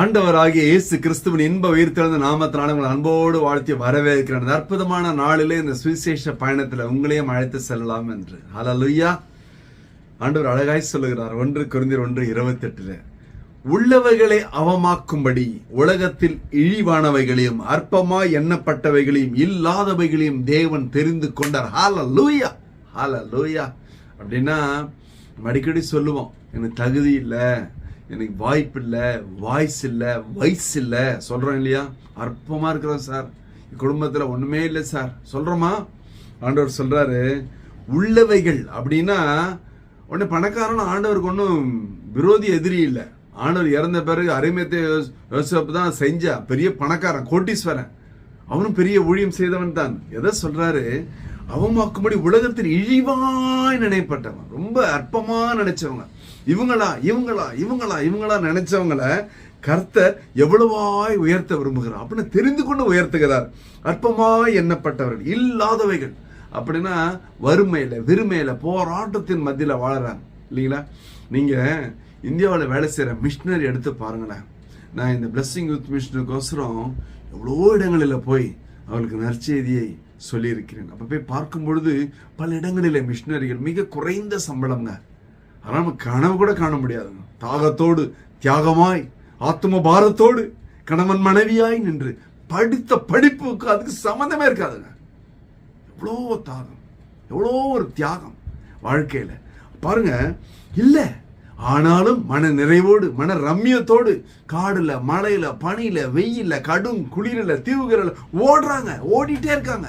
ஆண்டவராகிய இயேசு கிறிஸ்துவின் இன்ப உயிர்த்தெழுந்த நாமத்தினால உங்களை அன்போடு வாழ்த்தி வரவேற்கிறேன். அற்புதமான நாளிலே இந்த சுவிசேஷ பயணத்துல உங்களையும் அழைத்து செல்லலாம் என்று. ஹalleluya ஆண்டவர் அழகாய் சொல்லுகிறார். ஒன்று குருந்தியர் ஒன்று இருபத்தெட்டுல உள்ளவைகளை அவமாக்கும்படி உலகத்தில் இழிவானவைகளையும் அற்பமாய் எண்ணப்பட்டவைகளையும் இல்லாதவைகளையும் தேவன் தெரிந்து கொண்டார். ஹால லூயா ஹால லூயா அப்படின்னா அடிக்கடி சொல்லுவோம் எனக்கு தகுதி இல்லை எனக்கு வாய்ப்பு இல்லை வாய்ஸ் இல்லை வயசு இல்லை. சொல்கிறோம் இல்லையா? அற்பமாக இருக்கிறோம் சார். குடும்பத்தில் ஒன்றுமே இல்லை சார். சொல்கிறோமா ஆண்டவர் சொல்கிறாரு உள்ளவைகள் அப்படின்னா ஒன்று பணக்காரன் ஆண்டவருக்கு ஒன்றும் விரோதி எதிரி இல்லை. ஆண்டவர் இறந்த பிறகு அருமையத்தை யோசிப்பு தான் செஞ்சா பெரிய பணக்காரன் கோட்டீஸ்வரன். அவனும் பெரிய ஊழியம் செய்தவன் தான். எதை சொல்றாரு? அவமாக்கும்படி உலகத்தில் இழிவாய் நினைப்பட்டவன். ரொம்ப அற்பமா நினைச்சவங்க. இவங்களா இவங்களா இவங்களா இவங்களா நினைச்சவங்கள கர்த்தர் எவ்வளவாய் உயர்த்த விரும்புகிறார் அப்படின்னு தெரிந்து கொண்டு உயர்த்துகிறார். அற்பமாய் எண்ணப்பட்டவர்கள் இல்லாதவைகள். அப்படின்னா வறுமையில வெறுமையில போராட்டத்தின் மத்தியில வாழறாங்க. இல்லைங்களா? நீங்க இந்தியாவில் வேலை செய்கிற மிஷினரி எடுத்து பாருங்களேன். நான் இந்த பிளஸ்ஸிங் யூத் மிஷனுக்கோசரம் எவ்வளோ இடங்களில் போய் அவளுக்கு நற்செய்தியை சொல்லியிருக்கிறேன். அப்போ போய் பார்க்கும் பொழுது பல இடங்களில் மிஷினரிகள் மிக குறைந்த சம்பளம்ங்க. ஆனால் நம்ம கனவு கூட காண முடியாதுங்க. தாகத்தோடு தியாகமாய் ஆத்ம பாரத்தோடு கணவன் மனைவியாய் நின்று படித்த படிப்புக்கு அதுக்கு சம்மந்தமே இருக்காதுங்க. எவ்வளோ தாகம் எவ்வளோ ஒரு தியாகம் வாழ்க்கையில். பாருங்க இல்லை. ஆனாலும் மன நிறைவோடு மன ரம்மியத்தோடு காடுல மழையில் பனியில வெயிலில் கடும் குளிரில் தீவுகளில் ஓடுறாங்க ஓடிட்டே இருக்காங்க.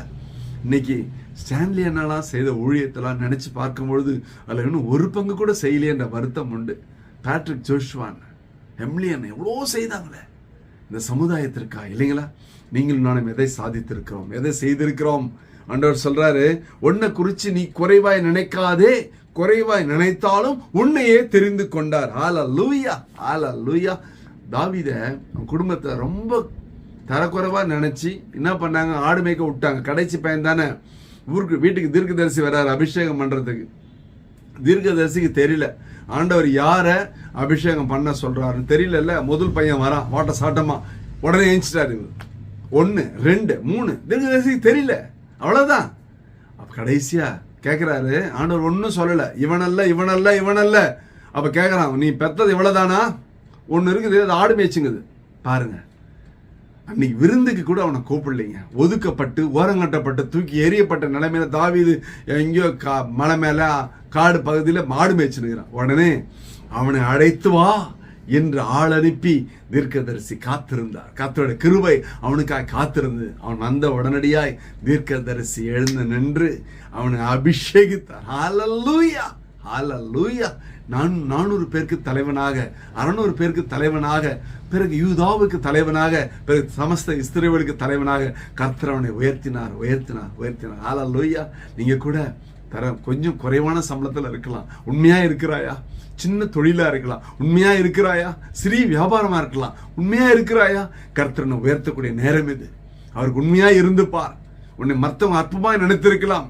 இன்னைக்கு ஸ்டான்லி அண்ணாலாம் செய்த ஊழியத்தெல்லாம் நினச்சி பார்க்கும் பொழுது அதில் இன்னும் ஒரு பங்கு கூட செய்யலையன்ற வருத்தம் உண்டு. பேட்ரிக் ஜோஷ்வான் ஹெம்லியன் எவ்வளோ செய்தாங்களே? இந்த சமுதாயத்திற்கா? இல்லைங்களா? நீங்களும் நானும் எதை சாதித்திருக்கிறோம்? எதை செய்திருக்கிறோம்? ஆண்டவர் சொல்றாரு உன்னை குறித்து நீ குறைவாய் நினைக்காதே. குறைவாய் நினைத்தாலும் உன்னையே தெரிந்து கொண்டார். ஆல லூயா ஆல லூயா தாவித குடும்பத்தை ரொம்ப தரக்குறைவாக நினச்சி என்ன பண்ணாங்க? ஆடு மேய்க்க விட்டாங்க. கடைசி பையன் தானே. ஊருக்கு வீட்டுக்கு தீர்க்கதரிசி வர்றாரு அபிஷேகம் பண்ணுறதுக்கு தீர்க்கதரிசிக்கு தெரியல. ஆண்டவர் யாரை அபிஷேகம் பண்ண சொல்கிறாருன்னு தெரியல முதல் பையன் வரான் வாட்ட சாட்டமா. உடனே எழுச்சிட்டாரு இவர். ஒன்று ரெண்டு மூணு. தீர்க்கதரிசிக்கு தெரியல. அவ்வளோதான் கடைசியாக கேட்குறாரு ஆண்டவர் ஒன்றும் சொல்லலை. இவனல்ல இவனல்ல இவனல்ல. அப்போ கேட்குறான் நீ பெத்தது இவ்வளோதானா ஒன்று இருக்குது அது ஆடு மேய்ச்சிங்குது. பாருங்கள் அன்னைக்கு விருந்துக்கு கூட அவனை கூப்பிடலைங்க. ஒதுக்கப்பட்டு ஓரங்கட்டப்பட்டு தூக்கி எரியப்பட்ட நிலைமையில தாவிது எங்கேயோ கா மலை மேல காடு பகுதியில் மாடு மேய்ச்சினுக்கிறான் உடனே அவனை அழைத்து வா என்று ஆள் அனுப்பி தீர்க்கதரிசி காத்திருந்தார். கத்தோட கிருபை அவனுக்காய் காத்திருந்து அவன் வந்த உடனடியாய் தீர்க்கதரிசி எழுந்து நின்று அவனை அபிஷேகித்தார். ஹாலல்லூயா ஹாலல்லூயா நான் நானூறு பேருக்கு தலைவனாக அறநூறு பேருக்கு தலைவனாக பிறகு யூதாவுக்கு தலைவனாக பிறகு சமஸ்த இஸ்திரேவலுக்கு தலைவனாக கர்த்தர் அவனை உயர்த்தினார் உயர்த்தினார் உயர்த்தினார். லோய்யா நீங்கள் கூட தர கொஞ்சம் குறைவான சம்பளத்தில் இருக்கலாம். உண்மையாக இருக்கிறாயா? சின்ன தொழிலாக இருக்கலாம். உண்மையாக இருக்கிறாயா? சிறிய வியாபாரமாக இருக்கலாம். உண்மையாக இருக்கிறாயா? கர்த்தரனை உயர்த்தக்கூடிய நேரம் இது. அவருக்கு உண்மையாக இருந்து பார். உன்னை மற்றவங்க அற்பமாக நினைத்திருக்கலாம்.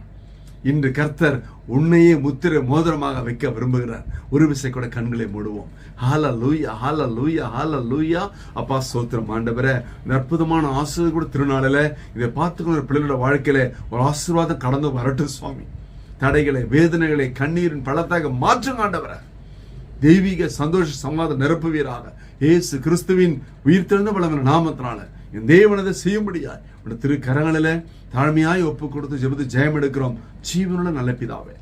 இன்று கர்த்தர் உன்னையே முத்திரை மோதிரமாக வைக்க விரும்புகிறார். ஒரு விசை கூட கண்களை மூடுவோம். ஹால லூயா ஹால லூயா ஹால லூயா அப்பா சோத்திரம் ஆண்டவர. இந்த அற்புதமான ஆசிரியர் கூட திருநாளில் இதை பார்த்துக்கணும் ஒரு பிள்ளைகளோட வாழ்க்கையில ஒரு ஆசீர்வாதம் கடந்து வரட்டும் சுவாமி. தடைகளை வேதனைகளை கண்ணீரின் பழத்தாக மாற்றுங்க ஆண்டவரை. தெய்வீக சந்தோஷ சமாதம் நிரப்புவீராக. இயேசு கிறிஸ்துவின் உயிர்த்தெழுந்த வளங்கின நாமத்தினால. என் தேவனதை செய்யும்படியாய். உடைய திருக்கரங்களில தாழ்மையாய் ஒப்பு கொடுத்து ஜெபத்து ஜெயம் எடுக்கிறோம் ஜீவனுள்ள நல்ல பிதாவே.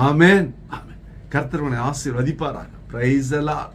ஆமேன். ஆமேன். கர்த்தர்வனை ஆசீர்வதிப்பாராக. பிரைஸ் எல்லாம்